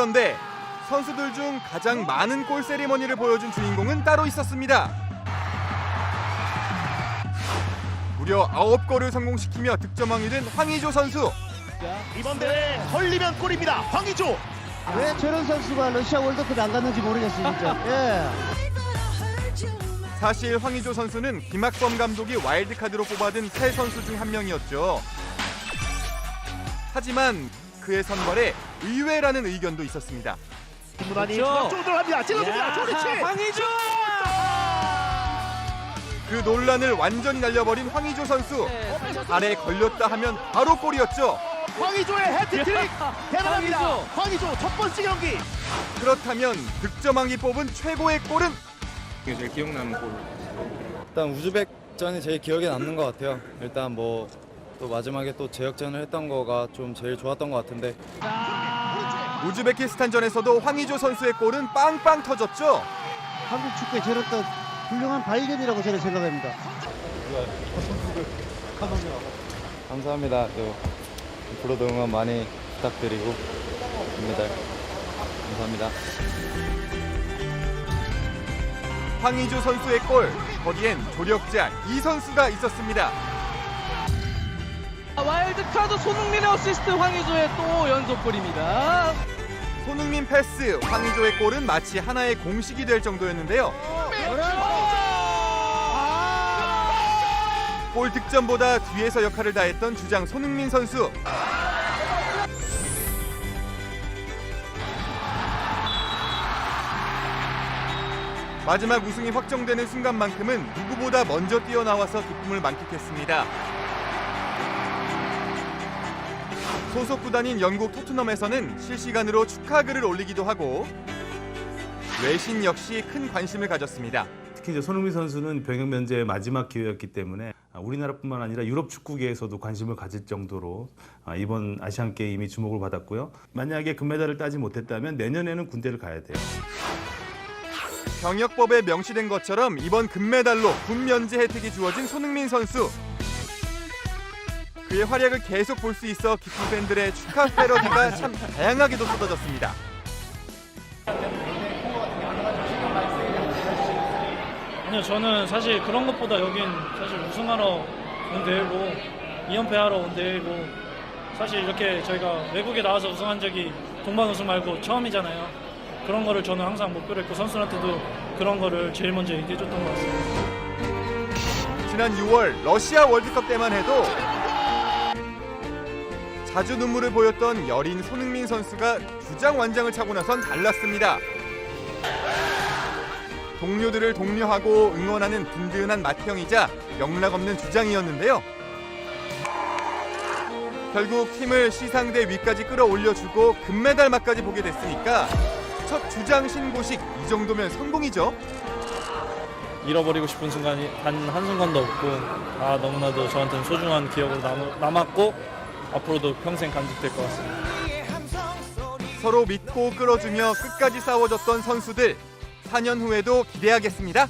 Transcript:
그런데 선수들 중 가장 많은 골 세리머니를 보여준 주인공은 따로 있었습니다. 무려 9골을 성공시키며 득점왕이 된 황의조 선수. 이번 대회 걸리면 골입니다. 황희조. 왜 저런 선수가 러시아 월드컵에 안 갔는지 모르겠어요 진짜. 예. 사실 황의조 선수는 김학범 감독이 와일드카드로 뽑아든 새 선수 중 한 명이었죠. 하지만 그의 선발에 의외라는 의견도 있었습니다. 김문환이 그렇죠. 중앙 쪽으로 들어갑니다. 찔러줍니다. 조리치. 황희조! 그 논란을 완전히 날려버린 황의조 선수. 발에 걸렸다 하면 바로 골이었죠. 황희조의 해트트릭 대단합니다. 황희조. 황희조 첫 번째 경기. 그렇다면 득점왕이 뽑은 최고의 골은 이게 제일 기억나는 골. 일단 우즈벡전이 제일 기억에 남는 것 같아요. 일단 뭐 또 마지막에 또 재역전을 했던 거가 좀 제일 좋았던 것 같은데 우즈베키스탄전에서도 황의조 선수의 골은 빵빵 터졌죠. 한국 축구의 저런 또 훌륭한 발견이라고 저는 생각합니다. 감사합니다. 또 앞으로도 응원 많이 부탁드리고 금메달 감사합니다. 황의조 선수의 골. 거기엔 조력자 이 선수가 있었습니다. 와일드카드 손흥민의 어시스트 황희조의 또 연속골입니다. 손흥민 패스, 황의조의 골은 마치 하나의 공식이 될 정도였는데요. 골 득점보다 뒤에서 역할을 다했던 주장 손흥민 선수. 마지막 우승이 확정되는 순간만큼은 누구보다 먼저 뛰어나와서 기쁨을 만끽했습니다. 소속 구단인 영국 토트넘에서는 실시간으로 축하글을 올리기도 하고 외신 역시 큰 관심을 가졌습니다. 특히 이제 손흥민 선수는 병역 면제의 마지막 기회였기 때문에 아, 우리나라뿐만 아니라 유럽 축구계에서도 관심을 가질 정도로 아, 이번 아시안 게임이 주목을 받았고요. 만약에 금메달을 따지 못했다면 내년에는 군대를 가야 돼요. 병역법에 명시된 것처럼 이번 금메달로 군 면제 혜택이 주어진 손흥민 선수. 그의 활약을 계속 볼 수 있어 기쁜 팬들의 축하 패러디가 참 다양하게도 쏟아졌습니다. 아니요, 저는 사실 그런 것보다 여긴 사실 우승하러 온 대회고 2연패하러 온 대회고 사실 이렇게 저희가 외국에 나와서 우승한 적이 동반 우승 말고 처음이잖아요. 그런 거를 저는 항상 목표로 했고 선수한테도 그런 거를 제일 먼저 얘기해줬던 것 같습니다. 지난 6월 러시아 월드컵 때만 해도 자주 눈물을 보였던 여린 손흥민 선수가 주장 완장을 차고 나선 달랐습니다. 동료들을 독려하고 응원하는 든든한 맏형이자 영락 없는 주장이었는데요. 결국 팀을 시상대 위까지 끌어올려주고 금메달 맛까지 보게 됐으니까 첫 주장 신고식 이 정도면 성공이죠. 잃어버리고 싶은 순간이 단 한 순간도 없고 아 너무나도 저한테는 소중한 기억으로 남, 남았고 앞으로도 평생 간직될 것 같습니다. 서로 믿고 끌어주며 끝까지 싸워줬던 선수들 4년 후에도 기대하겠습니다.